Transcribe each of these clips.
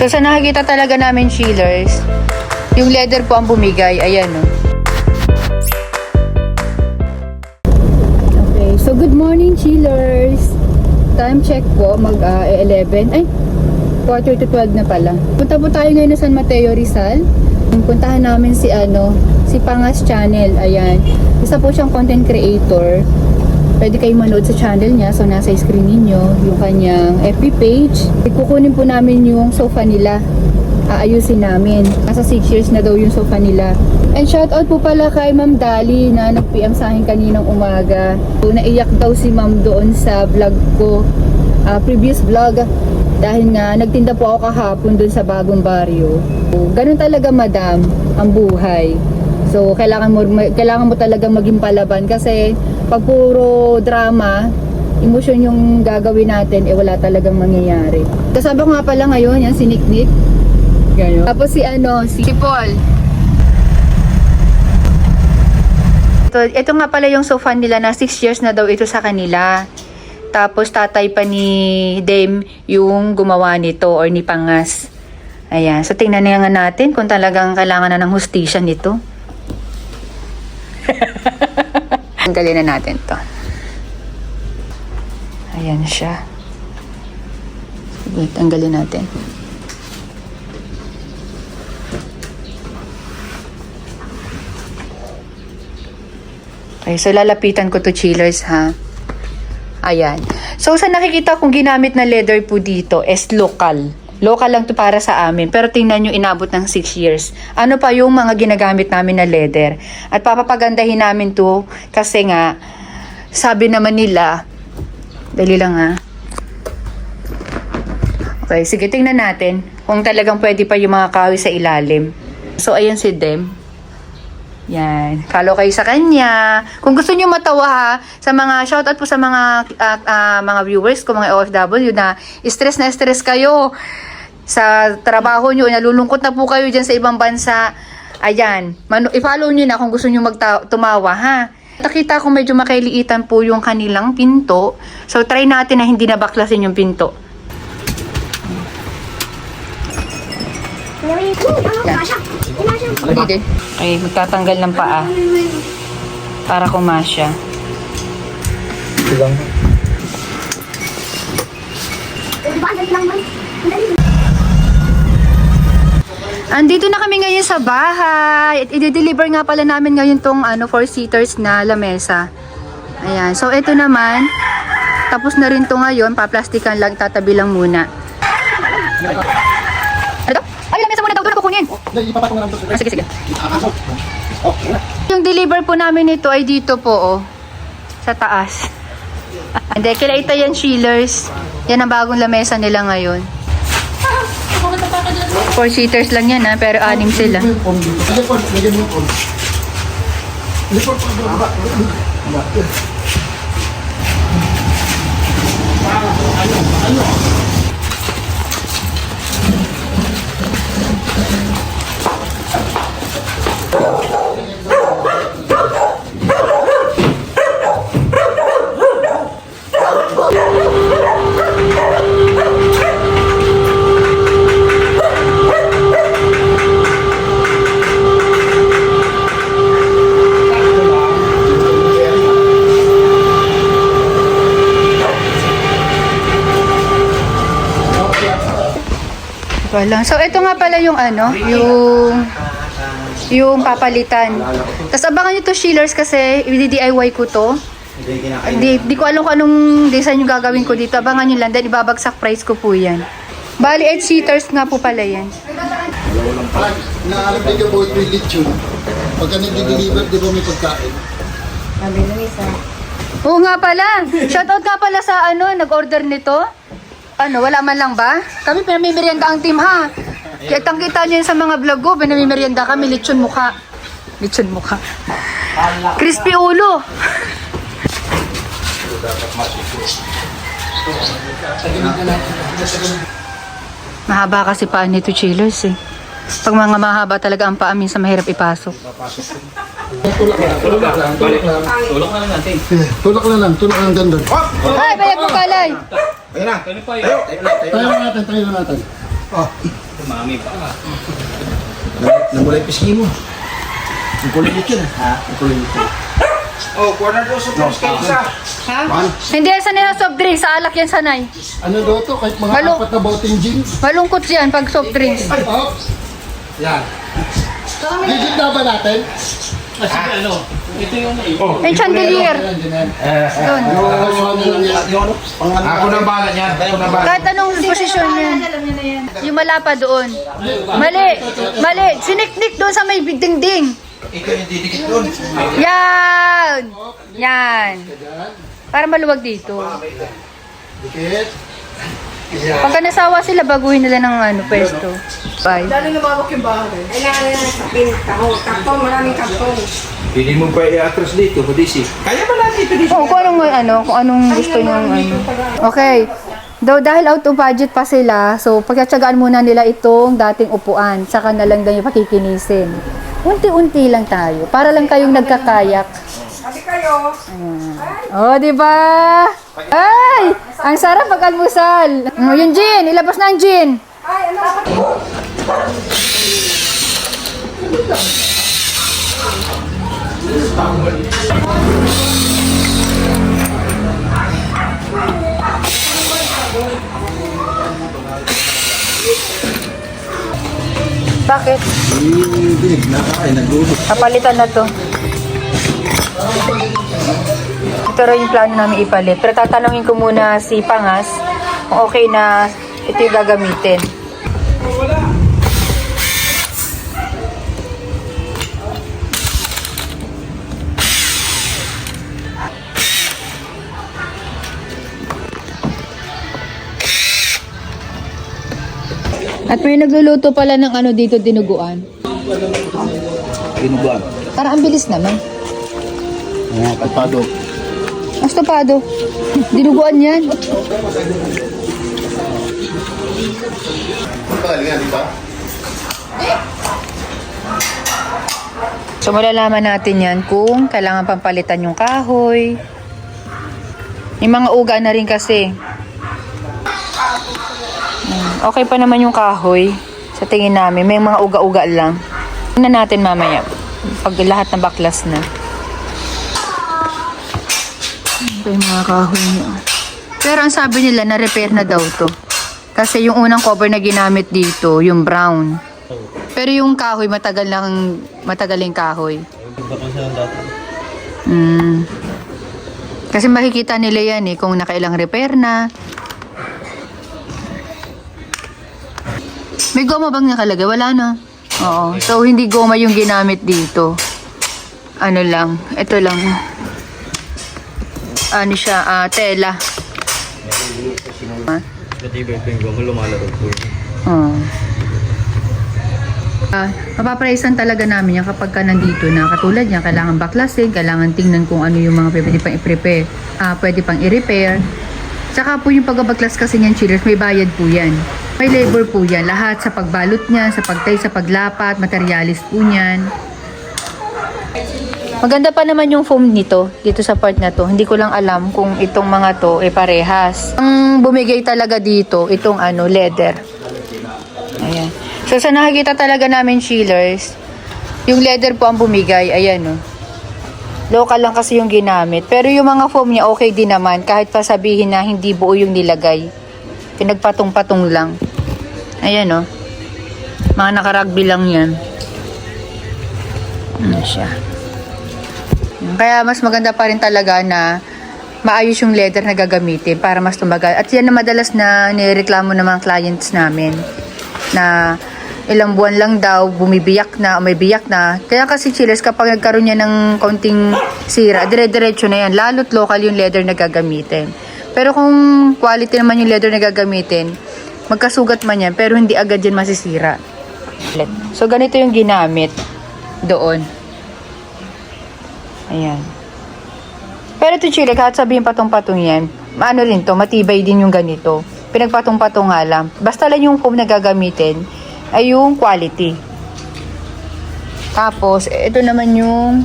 So sa nakikita talaga namin chillers, yung leather po ang bumigay. Ayan oh. Okay, so good morning chillers. Time check po, mag ah, 11. Ay, quarter to 12 na pala. Punta po tayo ngayon sa San Mateo Rizal. Puntahan namin si ano, si Pangas Channel. Ayan. Isa po siyang content creator. Pwede kayong manood sa channel niya. So, nasa screen ninyo yung kanyang FB page. Kukunin po namin yung sofa nila. Aayusin namin. Nasa 6 years na daw yung sofa nila. And shoutout po pala kay Ma'am Dali na nag-PM sa akin kaninang umaga. So, naiyak daw si Ma'am doon sa vlog ko. ah, previous vlog. Dahil nga, nagtinda po ako kahapon doon sa bagong baryo. So, ganun talaga, madam, ang buhay. So, kailangan mo, kailangan mo talaga maging palaban kasi pag puro drama, emosyon yung gagawin natin, eh wala talagang mangyayari. Kasama ko nga pala ngayon, yan, si Nick Nick. Ganun. Tapos si ano, si, si Paul. Ito, ito nga pala yung sofa nila na 6 years na daw ito sa kanila. Tapos tatay pa ni Dame yung gumawa nito or ni Pangas. Ayan. So tingnan na nga natin kung talagang kailangan na ng hustisya nito. Tanggalin na natin to. Ayan siya. Sige, tanggalin natin. Okay, so lalapitan ko to chillers ha. Ayan. So sa nakikita kong ginamit na leather po dito is local. Local lang to para sa amin. Pero tingnan nyo, inabot ng 6 years. Ano pa yung mga ginagamit namin na leather. At papapagandahin namin to kasi nga, sabi naman nila, dali lang ha. Okay, sige, tingnan natin kung talagang pwede pa yung mga kahoy sa ilalim. So, ayan si Dem. Yan. Follow kayo sa kanya. Kung gusto niyo matawa ha, sa mga shoutout po sa mga ah, ah, mga viewers ko, mga OFW na stress na stress kayo sa trabaho niyo, nalulungkot na po kayo diyan sa ibang bansa. Ayan, manu- i-follow niyo na kung gusto niyo magta- tumawa ha. Nakita ko medyo makailiitan po yung kanilang pinto. So try natin na hindi nabaklasin yung pinto. Din. Okay, magtatanggal ng paa. Para kumasya. Silang. Andito na kami ngayon sa bahay. At i-deliver nga pala namin ngayon tong ano, four seaters na lamesa. Ayan. So, ito naman. Tapos na rin to ngayon. Paplastikan lang. Tatabi lang muna. Ito? Ay, lamesa muna daw. Doon na kukunin. Ah, sige, sige. Yung deliver po namin ito ay dito po, oh. Sa taas. Hindi, kila ito yan, Sheelers. Yan ang bagong lamesa nila ngayon. Four seaters lang yan, ha? Pero anim sila. Yung phone dito. Sige, Baba. Wala. So, ito nga pala yung ano, yung yung papalitan. Tapos abangan nyo to Sheelers kasi i-DIY ko to. Di, di ko alam kung anong design yung gagawin ko dito. Abangan nyo lang. Then ibabagsak price ko po yan. Bali, 8 seaters nga po pala yan. Naalam din yung with lechon, pagka nag-deliver, di ba may pagkain? Oo nga pala. Shoutout nga pala sa ano, nag-order nito. Ano, wala man lang ba? Kami pinamimerienda ang team ha. Kitang kita niyo sa mga vlog ko, pinamimerienda kami, lechon mukha. Lechon mukha. Crispy ulo. Mahaba kasi paa nito chillers eh. Pag mga mahaba talaga ang paa, minsan mahirap ipasok. Tulak lang, tulak lang, tulak lang. Na lang natin. Tulak na lang, tulak lang ganda. Ay, bayag mo kalay! Ayun na. Tayo na natin, tayo na natin. Oh, Mami pa. Namula yung pisngi mo. Ang kulay nito na. Ha? Ang kulay nito. Oh, corner po sa post kayo isa. Ha? Juan, Hindi yan sanay na soft drinks. Sa alak yan sanay. ano daw to? Kahit mga Malo. apat na boteng jeans. Malungkot yan pag soft drinks. Oh, Yan. digit na ba natin? Kasi ano, ito yung Oh. Yung chandelier. Yan. Doon. Ano yan. Yung ano? Pang ano? Ako na bahala niyan. Ako na bahala. Kahit anong posisyon yan. Yung malapa doon. Mali. Mali. Siniknik doon sa may dingding. Ikaw yung didikit doon. Yan. Yan. Para maluwag dito. Dikit. Pagka nasawa sila, baguhin nila ng ano, pwesto. Bye. Kailangan na ng sapin, kahon, karton, maraming karton. Pili mo pa i-atras dito, Budisi. Kaya ba natin ito dito? Oo, kung anong, ano, kung anong gusto nyo, ano. Okay. Though dahil out of budget pa sila, so pagkatsagaan muna nila itong dating upuan, saka na lang daw yung pakikinisin. Unti-unti lang tayo, para lang kayong nagkakayak. Kayo, Oh, di ba? Ay! Ang sarap pag almusal. Oh, yung gin, ilabas na ang gin. ay, ano, Bakit? Hindi, nakain, nagulo. Kapalitan na to. Rin yung plano namin ipalit. Pero tatanungin ko muna si Pangas kung okay na ito yung gagamitin. At may nagluluto pala ng ano dito dinuguan. Pinubuan. Para ang bilis naman. Mga katado. Mas tapado. Dinuguan yan. So malalaman natin yan kung kailangan pampalitan yung kahoy. Yung mga uga na rin kasi. Hmm, Okay pa naman yung kahoy. Sa tingin namin, may mga uga-uga lang. Tingnan natin mamaya. Pag lahat na baklas na. Ito yung mga kahoy niya. Pero ang sabi nila, na-repair na daw to. Kasi yung unang cover na ginamit dito, yung brown. Pero yung kahoy, matagal lang, matagal yung kahoy. Mm. Kasi makikita nila yan eh, kung nakailang repair na. May goma bang nakalagay? Wala no? Oo. So, hindi goma yung ginamit dito. Ano lang, ito lang. Ano siya, ah, tela. Matibay ko yung gumo, lumalaro po. Oo. Ah, mapapraisan talaga namin yan kapag ka nandito na. Katulad niya, kailangan baklasin, kailangan tingnan kung ano yung mga pwede pang i-prepare, ah, pwede pang i-repair. Tsaka po yung pagbabaklas kasi niyan, chillers, may bayad po yan. May labor po yan. Lahat sa pagbalot niya, sa pagtay, sa paglapat, materialis po niyan. Maganda pa naman yung foam nito, dito sa part na to. Hindi ko lang alam kung itong mga to ay parehas. Ang bumigay talaga dito, itong ano, leather. Ayan. So, sa nakikita talaga namin chillers, yung leather po ang bumigay. Ayan, no. Local lang kasi yung ginamit. Pero yung mga foam niya, okay din naman. Kahit pa sabihin na hindi buo yung nilagay. Pinagpatong-patong lang. Ayan, no. Mga nakaragbi lang yan. Ano siya. Kaya mas maganda pa rin talaga na maayos yung leather na gagamitin para mas tumagal. At yan na madalas na nireklamo ng mga clients namin na ilang buwan lang daw bumibiyak na o may biyak na. Kaya kasi chillers kapag nagkaroon niya ng konting sira, dire-diretso na yan. Lalo't local yung leather na gagamitin. Pero kung quality naman yung leather na gagamitin, magkasugat man yan, pero hindi agad yan masisira. So ganito yung ginamit doon. Ayan. Pero ito chile, kahit sabihin patong-patong yan, ano rin to, matibay din yung ganito. Pinagpatong-patong nga lang. Basta lang yung foam na gagamitin ay yung quality. Tapos, ito naman yung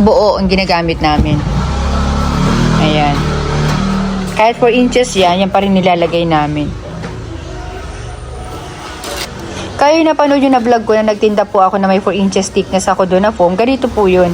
buo ang ginagamit namin. Ayan. Kahit 4 inches yan, yan pa rin nilalagay namin. Kayo napanood yung na vlog ko na nagtinda po ako na may 4 inches thickness ako doon na foam. Ganito po yun.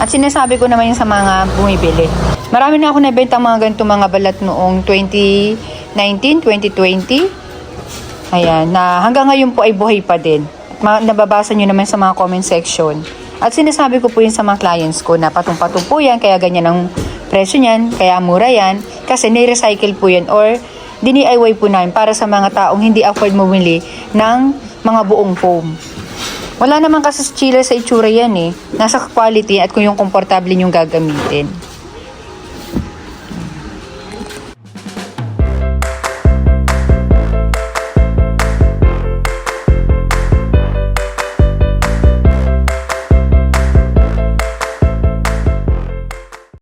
At sinasabi ko naman yun sa mga bumibili. Marami na ako nabenta mga ganito mga balat noong 2019, 2020. Ayan, na hanggang ngayon po ay buhay pa din. Ma- nababasa nyo naman sa mga comment section. At sinasabi ko po yun sa mga clients ko na patong-patong po yan, kaya ganyan ang presyo niyan, kaya mura yan, kasi ni-recycle po yan or dini-DIY po namin para sa mga taong hindi afford bumili ng mga buong foam. Wala naman kasi chiller sa itsura yan eh. Nasa quality at kung yung komportable yung gagamitin.